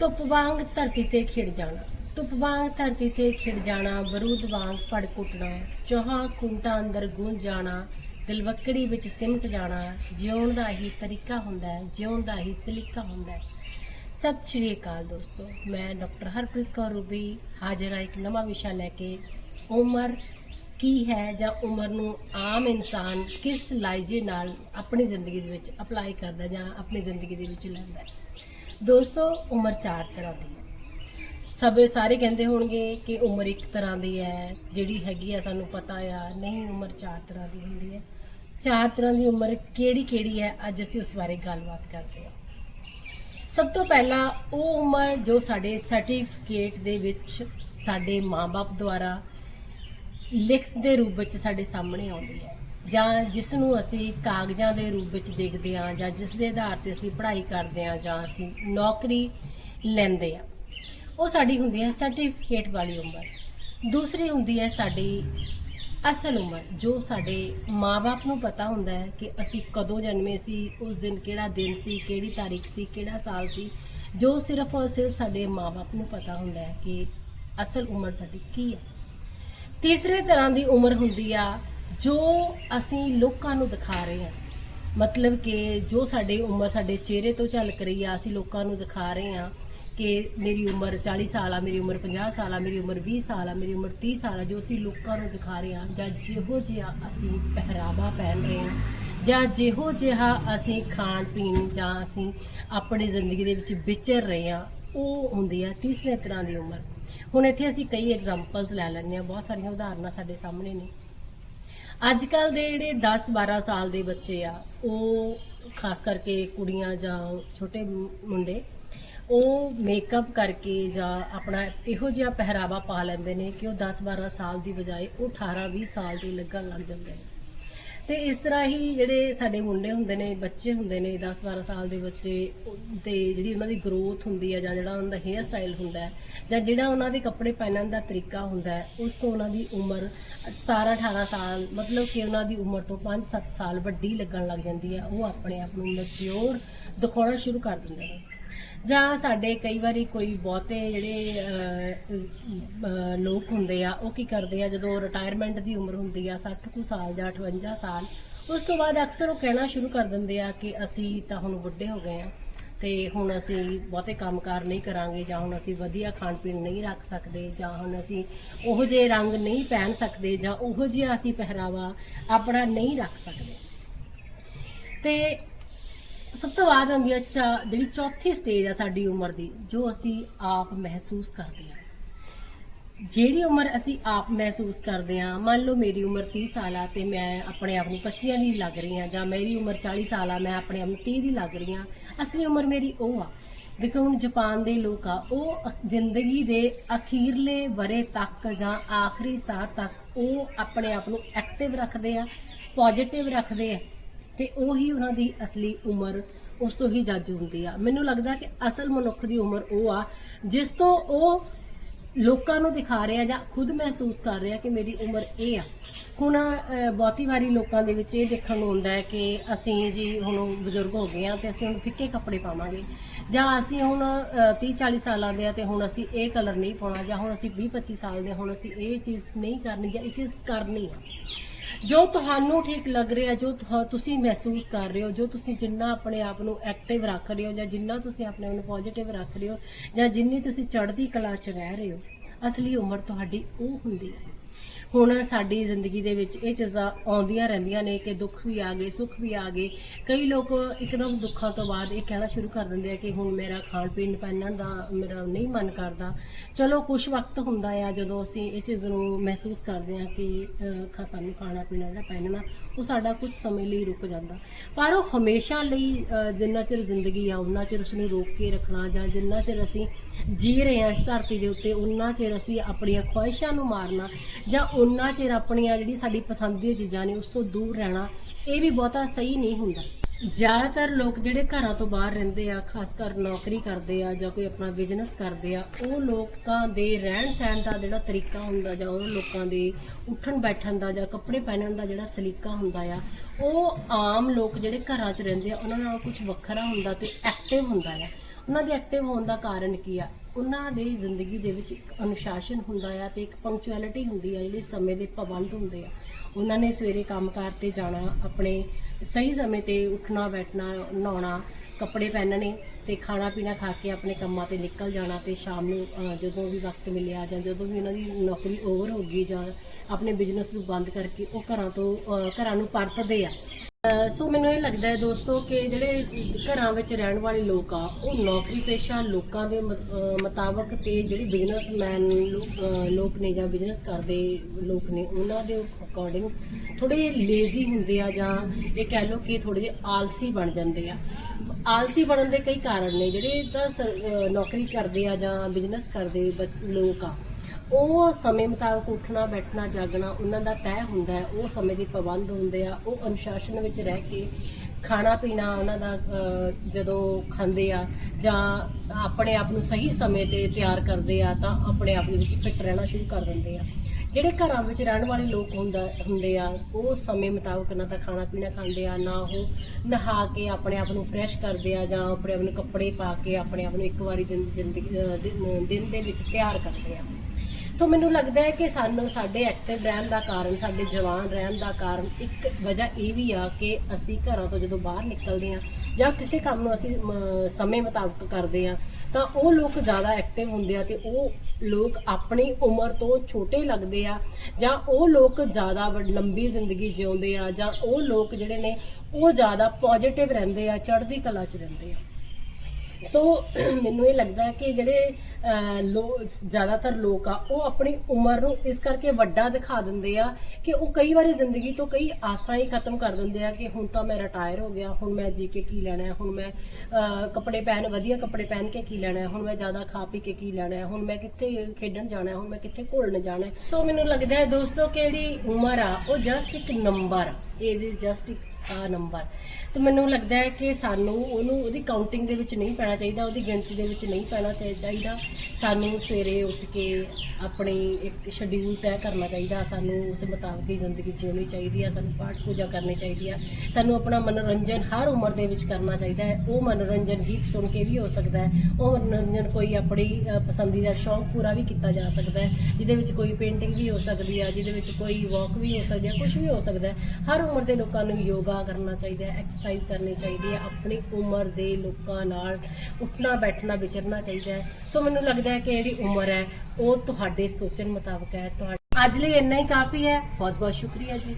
ਧੁੱਪ ਵਾਂਗ ਧਰਤੀ ਤੇ ਖਿੜ ਜਾਣਾ, ਧੁੱਪ ਵਾਂਗ ਧਰਤੀ ਤੇ ਖਿੜ ਜਾਣਾ, ਬਰੂਦ ਵਾਂਗ ਫੜ ਕੁੱਟਣਾ, ਚੌਹਾਂ ਕੁੰਟਾਂ ਅੰਦਰ ਗੂੰਜ ਜਾਣਾ ਦਿਲਵੱਕੜੀ ਵਿੱਚ ਸਿਮਟ ਜਾਣਾ, ਜਿਉਣ ਦਾ ਹੀ ਤਰੀਕਾ ਹੁੰਦਾ ਹੈ, ਜਿਉਣ ਦਾ ਹੀ ਸਲੀਕਾ ਹੁੰਦਾ ਹੈ। ਸਤਿ ਸ਼੍ਰੀ ਅਕਾਲ ਦੋਸਤੋ, ਮੈਂ ਡਾਕਟਰ ਹਰਪ੍ਰੀਤ ਕੌਰ ਰੂਬੀ, ਹਾਜ਼ਰ ਹਾਂ ਇੱਕ ਨਵਾਂ ਵਿਸ਼ਾ ਲੈ ਕੇ। ਉਮਰ ਕੀ ਹੈ ਜਾਂ ਉਮਰ ਨੂੰ ਆਮ ਇਨਸਾਨ ਕਿਸ ਲਾਇਜੇ ਨਾਲ ਆਪਣੀ ਜ਼ਿੰਦਗੀ ਦੇ ਵਿੱਚ ਅਪਲਾਈ ਕਰਦਾ ਜਾਂ ਆਪਣੀ ਜ਼ਿੰਦਗੀ ਦੇ ਵਿੱਚ ਲੈਂਦਾ ਹੈ? ਦੋਸਤੋ ਉਮਰ ਚਾਰ ਤਰ੍ਹਾਂ ਦੀ ਹੈ। ਸਭੇ ਸਾਰੇ ਕਹਿੰਦੇ ਹੋਣਗੇ ਕਿ ਉਮਰ ਇੱਕ ਤਰ੍ਹਾਂ ਦੀ ਹੈ, ਜਿਹੜੀ ਹੈਗੀ ਆ ਸਾਨੂੰ ਪਤਾ ਆ, ਨਹੀਂ, ਉਮਰ ਚਾਰ ਤਰ੍ਹਾਂ ਦੀ ਹੁੰਦੀ ਹੈ। ਚਾਰ ਤਰ੍ਹਾਂ ਦੀ ਉਮਰ ਕਿਹੜੀ ਕਿਹੜੀ ਹੈ, ਅੱਜ ਅਸੀਂ ਉਸ ਬਾਰੇ ਗੱਲਬਾਤ ਕਰਦੇ ਹਾਂ। ਸਭ ਤੋਂ ਪਹਿਲਾਂ ਉਹ ਉਮਰ ਜੋ ਸਾਡੇ ਸਰਟੀਫਿਕੇਟ ਦੇ ਵਿੱਚ ਸਾਡੇ ਮਾਪੇ ਦੁਆਰਾ ਲਿਖਤ ਦੇ ਰੂਪ ਵਿੱਚ ਸਾਡੇ ਸਾਹਮਣੇ ਆਉਂਦੀ ਹੈ। ਜਾਂ ਜਿਸ ਨੂੰ ਅਸੀਂ ਕਾਗਜ਼ਾਂ ਦੇ ਰੂਪ ਵਿੱਚ ਦੇਖਦੇ ਹਾਂ ਜਾਂ ਜਿਸ ਦੇ ਆਧਾਰ ਤੇ ਅਸੀਂ ਪੜ੍ਹਾਈ ਕਰਦੇ ਹਾਂ ਜਾਂ ਅਸੀਂ ਨੌਕਰੀ ਲੈਂਦੇ ਹਾਂ, ਉਹ ਸਾਡੀ ਹੁੰਦੀ ਹੈ ਸਰਟੀਫਿਕੇਟ ਵਾਲੀ ਉਮਰ। ਦੂਸਰੀ ਹੁੰਦੀ ਹੈ ਸਾਡੀ ਅਸਲ ਉਮਰ, ਜੋ ਸਾਡੇ ਮਾਪੇ ਨੂੰ ਪਤਾ ਹੁੰਦਾ ਹੈ ਕਿ ਅਸੀਂ ਕਦੋਂ ਜਨਮੇ ਸੀ, ਉਸ ਦਿਨ ਕਿਹੜਾ ਦਿਨ ਸੀ, ਕਿਹੜੀ ਤਾਰੀਖ ਸੀ, ਕਿਹੜਾ ਸਾਲ ਸੀ। ਜੋ ਸਿਰਫ ਔਰ ਸਿਰਫ ਸਾਡੇ ਮਾਪੇ ਨੂੰ ਪਤਾ ਹੁੰਦਾ ਹੈ ਕਿ ਅਸਲ ਉਮਰ ਸਾਡੀ ਕੀ ਹੈ। ਤੀਸਰੇ ਤਰ੍ਹਾਂ ਦੀ ਉਮਰ ਹੁੰਦੀ ਆ ਜੋ ਅਸੀਂ ਲੋਕਾਂ ਨੂੰ ਦਿਖਾ ਰਹੇ ਹਾਂ, ਮਤਲਬ ਕਿ ਜੋ ਸਾਡੇ ਉਮਰ ਸਾਡੇ ਚਿਹਰੇ ਤੋਂ ਝਲਕ ਰਹੀ ਆ, ਅਸੀਂ ਲੋਕਾਂ ਨੂੰ ਦਿਖਾ ਰਹੇ ਹਾਂ ਕਿ ਮੇਰੀ ਉਮਰ 40 ਸਾਲ ਆ, ਮੇਰੀ ਉਮਰ 50 ਸਾਲ ਆ, ਮੇਰੀ ਉਮਰ 20 ਸਾਲ ਆ, ਮੇਰੀ ਉਮਰ 30 ਸਾਲ ਆ, ਜੋ ਅਸੀਂ ਲੋਕਾਂ ਨੂੰ ਦਿਖਾ ਰਹੇ ਹਾਂ, ਜਾਂ ਜਿਹੋ ਜਿਹਾ ਅਸੀਂ ਪਹਿਰਾਵਾ ਪਹਿਨ ਰਹੇ ਹਾਂ, ਜਾਂ ਜਿਹੋ ਜਿਹਾ ਅਸੀਂ ਖਾਣ ਪੀਣ ਜਾਂ ਅਸੀਂ ਆਪਣੀ ਜ਼ਿੰਦਗੀ ਦੇ ਵਿੱਚ ਵਿਚਰ ਰਹੇ ਹਾਂ, ਉਹ ਹੁੰਦੀ ਆ ਤੀਸਰੇ ਤਰ੍ਹਾਂ ਦੀ ਉਮਰ। ਹੁਣ ਇੱਥੇ ਅਸੀਂ ਕਈ ਐਗਜ਼ਾਮਪਲਸ ਲੈ ਲੈਂਦੇ ਹਾਂ, ਬਹੁਤ ਸਾਰੀਆਂ ਉਦਾਹਰਨਾਂ ਸਾਡੇ ਸਾਹਮਣੇ ਨੇ। ਅੱਜ ਕੱਲ ਦੇ ਜਿਹੜੇ 10 12 ਸਾਲ ਦੇ ਬੱਚੇ ਆ, ਉਹ ਖਾਸ ਕਰਕੇ ਕੁੜੀਆਂ ਜਾਂ ਛੋਟੇ ਮੁੰਡੇ, ਉਹ ਮੇਕਅਪ ਕਰਕੇ ਜਾਂ ਆਪਣਾ ਇਹੋ ਜਿਹਾ ਪਹਿਰਾਵਾ ਪਾ ਲੈਂਦੇ ਨੇ ਕਿ ਉਹ 10 12 ਸਾਲ ਦੀ ਬਜਾਏ ਉਹ 18 20 ਸਾਲ ਦੇ ਲੱਗਣ ਲੱਗ ਜਾਂਦੇ ਨੇ। ਤੇ ਇਸ ਤਰ੍ਹਾਂ ਹੀ ਜਿਹੜੇ ਸਾਡੇ ਮੁੰਡੇ ਹੁੰਦੇ ਨੇ, ਬੱਚੇ ਹੁੰਦੇ ਨੇ 10 12 ਸਾਲ ਦੇ ਬੱਚੇ ਉਹ- ਤੇ ਜਿਹੜੀ ਉਹਨਾਂ ਦੀ ਗਰੋਥ ਹੁੰਦੀ ਹੈ ਜਾਂ ਜਿਹੜਾ ਉਹਨਾਂ ਦਾ ਹੇਅਰ ਸਟਾਈਲ ਹੁੰਦਾ ਹੈ, ਜਾਂ ਜਿਹੜਾ ਉਹਨਾਂ ਦੇ ਕੱਪੜੇ ਪਹਿਨਣ ਦਾ ਤਰੀਕਾ ਹੁੰਦਾ ਹੈ, ਉਸ ਤੋਂ ਉਹਨਾਂ ਦੀ ਉਮਰ 17 18 ਸਾਲ, ਮਤਲਬ ਕਿ ਉਹਨਾਂ ਦੀ ਉਮਰ ਤੋਂ 5 7 ਸਾਲ ਵੱਡੀ ਲੱਗਣ ਲੱਗ ਜਾਂਦੀ ਹੈ, ਉਹ ਆਪਣੇ ਆਪ ਨੂੰ ਮੈਚਿਓਰ ਦਿਖਾਉਣਾ ਸ਼ੁਰੂ ਕਰ ਦਿੰਦੇ ਨੇ। ਜਾਂ ਸਾਡੇ ਕਈ ਵਾਰੀ ਕੋਈ ਬਹੁਤੇ ਜਿਹੜੇ ਲੋਕ ਹੁੰਦੇ ਆ, ਉਹ ਕੀ ਕਰਦੇ ਆ, ਜਦੋਂ ਰਿਟਾਇਰਮੈਂਟ ਦੀ ਉਮਰ ਹੁੰਦੀ ਆ 60 ਕੁ ਸਾਲ ਜਾਂ 58 ਸਾਲ, ਉਸ ਤੋਂ ਬਾਅਦ ਅਕਸਰ ਉਹ ਕਹਿਣਾ ਸ਼ੁਰੂ ਕਰ ਦਿੰਦੇ ਆ ਕਿ ਅਸੀਂ ਤਾਂ ਹੁਣ ਬੁੱਢੇ ਹੋ ਗਏ ਆ ਤੇ ਹੁਣ ਅਸੀਂ ਬਹੁਤੇ ਕੰਮਕਾਰ ਨਹੀਂ ਕਰਾਂਗੇ ਜਾਂ ਹੁਣ ਅਸੀਂ ਵਧੀਆ ਖਾਣ ਪੀਣ ਨਹੀਂ ਰੱਖ ਸਕਦੇ ਜਾਂ ਹੁਣ ਅਸੀਂ ਉਹੋ ਜਿਹੇ ਰੰਗ ਨਹੀਂ ਪਹਿਨ ਸਕਦੇ ਜਾਂ ਉਹੋ ਜਿਹਾ ਅਸੀਂ ਪਹਿਰਾਵਾ ਆਪਣਾ ਨਹੀਂ ਰੱਖ ਸਕਦੇ। ਤੇ ਸਭ ਤੋਂ ਬਾਅਦ ਆਉਂਦੀ ਹੈ ਚਾ- ਜਿਹੜੀ ਚੌਥੀ ਸਟੇਜ ਆ ਸਾਡੀ ਉਮਰ ਦੀ, ਜੋ ਅਸੀਂ ਆਪ ਮਹਿਸੂਸ ਕਰਦੇ ਹਾਂ ਜਿਹੜੀ ਉਮਰ ਅਸੀਂ ਆਪ ਮਹਿਸੂਸ ਕਰਦੇ ਹਾਂ ਮੰਨ ਲਓ ਮੇਰੀ ਉਮਰ 30 ਸਾਲ ਆ ਤੇ ਮੈਂ ਆਪਣੇ ਆਪ ਨੂੰ 25 ਦੀ ਲੱਗ ਰਹੀ ਹਾਂ ਜਾਂ ਮੇਰੀ ਉਮਰ 40 ਸਾਲ ਆ, ਮੈਂ ਆਪਣੇ ਆਪ ਨੂੰ 30 ਦੀ ਲੱਗ ਰਹੀ ਹਾਂ ਅਸਲੀ ਉਮਰ ਮੇਰੀ ਉਹ ਆ। ਦੇਖੋ ਹੁਣ ਜਾਪਾਨ ਦੇ ਲੋਕ ਆ, ਉਹ ਅ- ਜ਼ਿੰਦਗੀ ਦੇ ਅਖੀਰਲੇ ਵਰੇ ਤੱਕ ਜਾਂ ਆਖਰੀ ਸਾਹ ਤੱਕ ਉਹ ਆਪਣੇ ਆਪ ਨੂੰ ਐਕਟਿਵ ਰੱਖਦੇ ਆ ਪੋਜ਼ਿਟਿਵ ਰੱਖਦੇ ਆ। ਤੇ ਉਹੀ ਉਹਨਾਂ ਦੀ ਅਸਲੀ ਉਮਰ ਉਸ ਤੋਂ ਹੀ ਜੱਜ ਹੁੰਦੀ ਆ। ਮੈਨੂੰ ਲੱਗਦਾ ਕਿ ਅਸਲ ਮਨੁੱਖ ਦੀ ਉਮਰ ਉਹ ਆ, ਜਿਸ ਤੋਂ ਉਹ ਲੋਕਾਂ ਨੂੰ ਦਿਖਾ ਰਿਹਾ ਜਾਂ ਖੁਦ ਮਹਿਸੂਸ ਕਰ ਰਿਹਾ ਕਿ ਮੇਰੀ ਉਮਰ ਇਹ ਆ। ਹੁਣ ਬਹੁਤੀ ਵਾਰੀ ਲੋਕਾਂ ਦੇ ਵਿੱਚ ਇਹ ਦੇਖਣ ਨੂੰ ਆਉਂਦਾ ਹੈ ਕਿ ਅਸੀਂ ਜੀ ਹੁਣ ਬਜ਼ੁਰਗ ਹੋ ਗਏ ਆ ਤੇ ਅਸੀਂ ਹੁਣ ਫਿੱਕੇ ਕੱਪੜੇ ਪਾਵਾਂਗੇ। ਜਾਂ ਅਸੀਂ ਹੁਣ 30 40 ਸਾਲਾਂ ਦੇ ਆ ਤੇ ਹੁਣ ਅਸੀਂ ਇਹ ਕਲਰ ਨਹੀਂ ਪਾਉਣਾ ਜਾਂ ਹੁਣ ਅਸੀਂ 20 25 ਸਾਲ ਦੇ ਹੁਣ ਅਸੀਂ ਇਹ ਚੀਜ਼ ਨਹੀਂ ਕਰਨੀ ਜਾਂ ਇਹ ਚੀਜ਼ ਕਰਨੀ ਆ। ਜੋ ਤੁਹਾਨੂੰ ਠੀਕ ਲੱਗ ਰਿਹਾ, ਜੋ ਤੁਹਾ- ਤੁਸੀਂ ਮਹਿਸੂਸ ਕਰ ਰਹੇ ਹੋ, ਜੋ ਤੁਸੀਂ ਜਿੰਨਾ ਆਪਣੇ ਆਪ ਨੂੰ ਐਕਟਿਵ ਰੱਖ ਰਹੇ ਹੋ ਜਾਂ ਜਿੰਨਾ ਤੁਸੀਂ ਆਪਣੇ ਆਪ ਨੂੰ ਪੋਜ਼ਿਟਿਵ ਰੱਖ ਰਹੇ ਹੋ ਜਾਂ ਜਿੰਨੀ ਤੁਸੀਂ ਚੜ੍ਹਦੀ ਕਲਾ 'ਚ ਰਹਿ ਰਹੇ ਹੋ, ਅਸਲੀ ਉਮਰ ਤੁਹਾਡੀ ਉਹ ਹੁੰਦੀ ਹੈ। ਹੁਣ ਸਾਡੀ ਜ਼ਿੰਦਗੀ ਦੇ ਵਿੱਚ ਇਹ ਚੀਜ਼ਾਂ ਆਉਂਦੀਆਂ ਰਹਿੰਦੀਆਂ ਨੇ ਕਿ ਦੁੱਖ ਵੀ ਆ ਗਏ, ਸੁੱਖ ਵੀ ਆ ਗਏ। ਕਈ ਲੋਕ ਇੱਕਦਮ ਦੁੱਖਾਂ ਤੋਂ ਬਾਅਦ ਇਹ ਕਹਿਣਾ ਸ਼ੁਰੂ ਕਰ ਦਿੰਦੇ ਆ ਕਿ ਹੁਣ ਮੇਰਾ ਖਾਣ ਪੀਣ ਪਹਿਨਣ ਦਾ ਮੇਰਾ ਨਹੀਂ ਮਨ ਕਰਦਾ। ਚਲੋ ਕੁਝ ਵਕਤ ਹੁੰਦਾ ਆ ਜਦੋਂ ਅਸੀਂ ਇਹ ਚੀਜ਼ ਨੂੰ ਮਹਿਸੂਸ ਕਰਦੇ ਆ ਕਿ ਅਹ, ਖਾ ਸਾਨੂੰ ਖਾਣਾ ਪੀਣਾ ਜਿਹੜਾ ਪਹਿਨਣਾ ਉਹ ਸਾਡਾ ਕੁਝ ਸਮੇਂ ਲਈ ਰੁਕ ਜਾਂਦਾ। ਪਰ ਉਹ ਹਮੇਸ਼ਾ ਲਈ ਜਿੰਨਾ ਚਿਰ ਜ਼ਿੰਦਗੀ ਆ ਉਨਾ ਚਿਰ ਉਸ ਨੂੰ ਰੋਕ ਕੇ ਰੱਖਣਾ ਜਾਂ ਜਿੰਨਾ ਚਿਰ ਅਸੀਂ ਜੀ ਰਹੇ ਹਾਂ ਇਸ ਧਰਤੀ ਦੇ ਉੱਤੇ ਉਹਨਾਂ ਚਿਰ ਅਸੀਂ ਆਪਣੀਆਂ ਖੁਆਇਸ਼ਾਂ ਨੂੰ ਮਾਰਨਾ ਜਾਂ ਉਹਨਾਂ ਚਿਰ ਆਪਣੀਆਂ ਜਿਹੜੀ ਸਾਡੀ ਪਸੰਦ ਦੀਆਂ ਚੀਜ਼ਾਂ ਨੇ ਉਸ ਤੋਂ ਦੂਰ ਰਹਿਣਾ ਇਹ ਵੀ ਬਹੁਤਾ ਸਹੀ ਨਹੀਂ ਹੁੰਦਾ। ਜ਼ਿਆਦਾਤਰ ਲੋਕ ਜਿਹੜੇ ਘਰਾਂ ਤੋਂ ਬਾਹਰ ਰਹਿੰਦੇ ਆ, ਖਾਸ ਕਰ ਨੌਕਰੀ ਕਰਦੇ ਆ ਜਾਂ ਕੋਈ ਆਪਣਾ ਬਿਜ਼ਨਸ ਕਰਦੇ ਆ, ਉਹ ਲੋਕਾਂ ਦੇ ਰਹਿਣ ਸਹਿਣ ਦਾ ਜਿਹੜਾ ਤਰੀਕਾ ਹੁੰਦਾ ਜਾਂ ਉਹ ਲੋਕਾਂ ਦੇ ਉੱਠਣ ਬੈਠਣ ਦਾ ਜਾਂ ਕੱਪੜੇ ਪਹਿਨਣ ਦਾ ਜਿਹੜਾ ਸਲੀਕਾ ਹੁੰਦਾ ਆ, ਉਹ ਆਮ ਲੋਕ ਜਿਹੜੇ ਘਰਾਂ 'ਚ ਰਹਿੰਦੇ ਆ, ਉਹਨਾਂ ਨਾਲ ਕੁਝ ਵੱਖਰਾ ਹੁੰਦਾ ਤੇ ਐਕਟਿਵ ਹੁੰਦਾ ਆ। ਉਹਨਾਂ ਦੇ ਐਕਟਿਵ ਹੋਣ ਦਾ ਕਾਰਨ ਕੀ ਆ? ਉਹਨਾਂ ਦੇ ਜ਼ਿੰਦਗੀ ਦੇ ਵਿੱਚ ਇੱਕ ਅਨੁਸ਼ਾਸਨ ਹੁੰਦਾ ਆ ਤੇ ਇੱਕ ਪੰਕਚੁਅਲਿਟੀ ਹੁੰਦੀ ਆ, ਜਿਹੜੇ ਸਮੇਂ ਦੇ ਪਾਬੰਦ ਹੁੰਦੇ ਆ। ਉਹਨਾਂ ਨੇ ਸਵੇਰੇ ਕੰਮਕਾਰ ਤੇ ਜਾਣਾ, ਆਪਣੇ ਸਹੀ ਸਮੇਂ ਤੇ ਉੱਠਣਾ, ਬੈਠਣਾ, ਨਹਾਉਣਾ, ਕੱਪੜੇ ਪਹਿਨਣੇ ਤੇ ਖਾਣਾ ਪੀਣਾ ਖਾ ਕੇ ਆਪਣੇ ਕੰਮਾਂ ਤੇ ਨਿਕਲ ਜਾਣਾ ਤੇ ਸ਼ਾਮ ਨੂੰ ਜਦੋਂ ਵੀ ਵਕਤ ਮਿਲਿਆ ਜਾਂ ਜਦੋਂ ਵੀ ਉਹਨਾਂ ਦੀ ਨੌਕਰੀ ਓਵਰ ਹੋ ਗਈ ਜਾਂ ਆਪਣੇ ਬਿਜ਼ਨਸ ਨੂੰ ਬੰਦ ਕਰਕੇ ਉਹ ਘਰਾਂ ਤੋਂ ਘਰਾਂ ਨੂੰ ਪਰਤਦੇ ਆ। ਸੋ ਮੈਨੂੰ ਇਹ ਲੱਗਦਾ ਹੈ ਦੋਸਤੋ ਕਿ ਜਿਹੜੇ ਘਰਾਂ ਵਿੱਚ ਰਹਿਣ ਵਾਲੇ ਲੋਕ ਆ, ਉਹ ਨੌਕਰੀ ਪੇਸ਼ਾ ਲੋਕਾਂ ਦੇ ਮਤ- ਮੁਤਾਬਕ ਤੇ ਜਿਹੜੇ ਬਿਜ਼ਨਸਮੈਨ ਲੋਕ ਨੇ ਜਾਂ ਬਿਜ਼ਨਸ ਕਰਦੇ ਲੋਕ ਨੇ, ਉਹਨਾਂ ਦੇ ਅਕੋਰਡਿੰਗ ਥੋੜੇ ਲੇਜ਼ੀ ਹੁੰਦੇ ਆ ਜਾਂ ਇਹ ਕਹਿ ਲਓ ਕਿ ਥੋੜੇ ਜਿਹੇ ਆਲਸੀ ਬਣ ਜਾਂਦੇ ਆ। ਆਲਸੀ ਬਣਨ ਦੇ ਕਈ ਕਾਰਨ ਨੇ, ਜਿਹੜੇ ਤਾਂ ਸ- ਨੌਕਰੀ ਕਰਦੇ ਆ ਜਾਂ ਬਿਜ਼ਨਸ ਕਰਦੇ ਬ- ਲੋਕ ਆ ਉਹ ਸਮੇਂ ਮੁਤਾਬਕ ਉੱਠਣਾ, ਬੈਠਣਾ, ਜਾਗਣਾ ਉਹਨਾਂ ਦਾ ਤੈਅ ਹੁੰਦਾ ਹੈ। ਉਹ ਸਮੇਂ ਦੇ ਪਾਬੰਦ ਹੁੰਦੇ ਆ। ਉਹ ਅਨੁਸ਼ਾਸਨ ਵਿੱਚ ਰਹਿ ਕੇ ਖਾਣਾ ਪੀਣਾ ਉਹਨਾਂ ਦਾ ਜਦੋਂ ਖਾਂਦੇ ਆ ਜਾਂ ਆਪਣੇ ਆਪ ਨੂੰ ਸਹੀ ਸਮੇਂ ਤੇ ਤਿਆਰ ਕਰਦੇ ਆ ਤਾਂ ਆਪਣੇ ਆਪ ਦੇ ਵਿੱਚ ਫਿੱਟ ਰਹਿਣਾ ਸ਼ੁਰੂ ਕਰ ਦਿੰਦੇ ਆ। ਜਿਹੜੇ ਘਰਾਂ ਵਿੱਚ ਰਹਿਣ ਵਾਲੇ ਲੋਕ ਹੁੰਦਾ, ਹੁੰਦੇ ਆ, ਉਹ ਸਮੇਂ ਮੁਤਾਬਕ ਨਾ ਤਾਂ ਖਾਣਾ ਪੀਣਾ ਖਾਂਦੇ ਆ, ਨਾ ਉਹ ਨਹਾ ਕੇ ਆਪਣੇ ਆਪ ਨੂੰ ਫਰੈਸ਼ ਕਰਦੇ ਆ ਜਾਂ ਆਪਣੇ ਆਪ ਨੂੰ ਕੱਪੜੇ ਪਾ ਕੇ ਆਪਣੇ ਆਪ ਨੂੰ ਇੱਕ ਵਾਰੀ ਦਿਨ, ਜ਼ਿੰਦਗੀ ਦਿਨ ਦਿਨ ਦੇ ਵਿੱਚ ਤਿਆਰ ਕਰਦੇ ਆ। ਸੋ ਮੈਨੂੰ ਲੱਗਦਾ ਹੈ ਕਿ ਸਾਨੂੰ ਸਾਡੇ ਐਕਟਿਵ ਰਹਿਣ ਦਾ ਕਾਰਨ, ਸਾਡੇ ਜਵਾਨ ਰਹਿਣ ਦਾ ਕਾਰਨ ਇੱਕ ਵਜ੍ਹਾ ਇਹ ਵੀ ਆ ਕਿ ਅਸੀਂ ਘਰਾਂ ਤੋਂ ਜਦੋਂ ਬਾਹਰ ਨਿਕਲਦੇ ਆ ਜਾਂ ਕਿਸੇ ਕੰਮ ਨੂੰ ਅਸੀਂ ਸਮੇਂ ਮੁਤਾਬਕ ਕਰਦੇ ਆ ਤਾਂ ਉਹ ਲੋਕ ਜ਼ਿਆਦਾ ਐਕਟਿਵ ਹੁੰਦੇ ਆ ਤੇ ਉਹ ਲੋਕ ਆਪਣੀ ਉਮਰ ਤੋਂ ਛੋਟੇ ਲੱਗਦੇ ਆ ਜਾਂ ਉਹ ਲੋਕ ਜ਼ਿਆਦਾ ਵੱਡ- ਲੰਬੀ ਜ਼ਿੰਦਗੀ ਜਿਉਂਦੇ ਆ ਜਾਂ ਉਹ ਲੋਕ ਜਿਹੜੇ ਨੇ ਉਹ ਜ਼ਿਆਦਾ ਪੋਜ਼ਿਟਿਵ ਰਹਿੰਦੇ ਆ, ਚੜ੍ਹਦੀ ਕਲਾ 'ਚ ਰਹਿੰਦੇ ਆ। ਸੋ ਮੈਨੂੰ ਇਹ ਲੱਗਦਾ ਕਿ ਜਿਹੜੇ ਲੋ, ਜ਼ਿਆਦਾਤਰ ਲੋਕ ਆ, ਉਹ ਆਪਣੀ ਉਮਰ ਨੂੰ ਇਸ ਕਰਕੇ ਵੱਡਾ ਦਿਖਾ ਦਿੰਦੇ ਆ ਕਿ ਉਹ ਕਈ ਵਾਰੀ ਜ਼ਿੰਦਗੀ ਤੋਂ ਕਈ ਆਸਾਂ ਹੀ ਖਤਮ ਕਰ ਦਿੰਦੇ ਆ ਕਿ ਹੁਣ ਤਾਂ ਮੈਂ ਰਿਟਾਇਰ ਹੋ ਗਿਆ, ਹੁਣ ਮੈਂ ਜੀ ਕੇ ਕੀ ਲੈਣਾ ਹੈ, ਹੁਣ ਮੈਂ ਕੱਪੜੇ ਪਹਿਨ, ਵਧੀਆ ਕੱਪੜੇ ਪਹਿਨ ਕੇ ਕੀ ਲੈਣਾ ਹੈ, ਹੁਣ ਮੈਂ ਜ਼ਿਆਦਾ ਖਾ ਪੀ ਕੇ ਕੀ ਲੈਣਾ ਹੈ, ਹੁਣ ਮੈਂ ਕਿੱਥੇ ਖੇਡਣ ਜਾਣਾ ਹੈ, ਹੁਣ ਮੈਂ ਕਿੱਥੇ ਘੁਲਣ ਜਾਣਾ ਹੈ। ਸੋ ਮੈਨੂੰ ਲੱਗਦਾ ਹੈ ਦੋਸਤੋ ਕਿ ਜਿਹੜੀ ਉਮਰ ਆ, ਉਹ ਜਸਟ ਇੱਕ ਨੰਬਰ ਏਜ ਇਜ਼ ਜਸਟ ਇੱਕ ਨੰਬਰ। ਤੇ ਮੈਨੂੰ ਲੱਗਦਾ ਹੈ ਕਿ ਸਾਨੂੰ ਉਹਨੂੰ, ਉਹਦੀ ਕਾਊਂਟਿੰਗ ਦੇ ਵਿੱਚ ਨਹੀਂ ਪੈਣਾ ਚਾਹੀਦਾ, ਉਹਦੀ ਗਿਣਤੀ ਦੇ ਵਿੱਚ ਨਹੀਂ ਪੈਣਾ ਚਾਹੀ- ਚਾਹੀਦਾ। ਸਾਨੂੰ ਸਵੇਰੇ ਉੱਠ ਕੇ ਆਪਣੀ ਇੱਕ ਸ਼ਡਿਊਲ ਤੈਅ ਕਰਨਾ ਚਾਹੀਦਾ। ਸਾਨੂੰ ਉਸ ਮੁਤਾਬਕ ਹੀ ਜ਼ਿੰਦਗੀ ਜਿਉਣੀ ਚਾਹੀਦੀ ਆ, ਸਾਨੂੰ ਪਾਠ ਪੂਜਾ ਕਰਨੀ ਚਾਹੀਦੀ ਆ। ਸਾਨੂੰ ਆਪਣਾ ਮਨੋਰੰਜਨ ਹਰ ਉਮਰ ਦੇ ਵਿੱਚ ਕਰਨਾ ਚਾਹੀਦਾ ਹੈ। ਉਹ ਮਨੋਰੰਜਨ ਗੀਤ ਸੁਣ ਕੇ ਵੀ ਹੋ ਸਕਦਾ ਹੈ। ਉਹ ਮਨੋਰੰਜਨ ਕੋਈ ਆਪਣੀ ਪਸੰਦੀਦਾ ਸ਼ੌਂਕ ਪੂਰਾ ਵੀ ਕੀਤਾ ਜਾ ਸਕਦਾ ਹੈ। ਜਿਹਦੇ ਵਿੱਚ ਕੋਈ ਪੇਂਟਿੰਗ ਵੀ ਹੋ ਸਕਦੀ ਆ, ਜਿਹਦੇ ਵਿੱਚ ਕੋਈ ਵਾਕ ਵੀ ਹੋ ਸਕਦੀ ਆ ਕੁਝ ਵੀ ਹੋ ਸਕਦਾ ਹੈ। ਹਰ ਉਮਰ ਦੇ ਲੋਕਾਂ ਨੂੰ ਯੋਗਾ ਕਰਨਾ ਚਾਹੀਦਾ ਹੈ ਐਕਸਰਸਾਈਜ਼ ਕਰਨੀ ਚਾਹੀਦੀ ਹੈ, ਆਪਣੀ ਉਮਰ ਦੇ ਲੋਕਾਂ ਨਾਲ ਉੱਠਣਾ, ਬੈਠਣਾ, ਵਿਚਰਨਾ ਚਾਹੀਦਾ ਹੈ। ਸੋ ਮੈਨੂੰ ਲੱਗਦਾ ਹੈ ਕਿ ਜਿਹੜੀ ਉਮਰ ਹੈ, ਉਹ ਤੁਹਾਡੇ ਸੋਚਣ ਮੁਤਾਬਕ ਹੈ। ਤੁਹਾਡੇ ਅੱਜ ਲਈ ਇੰਨਾ ਹੀ ਕਾਫੀ ਹੈ। ਬਹੁਤ ਬਹੁਤ ਸ਼ੁਕਰੀਆ ਜੀ।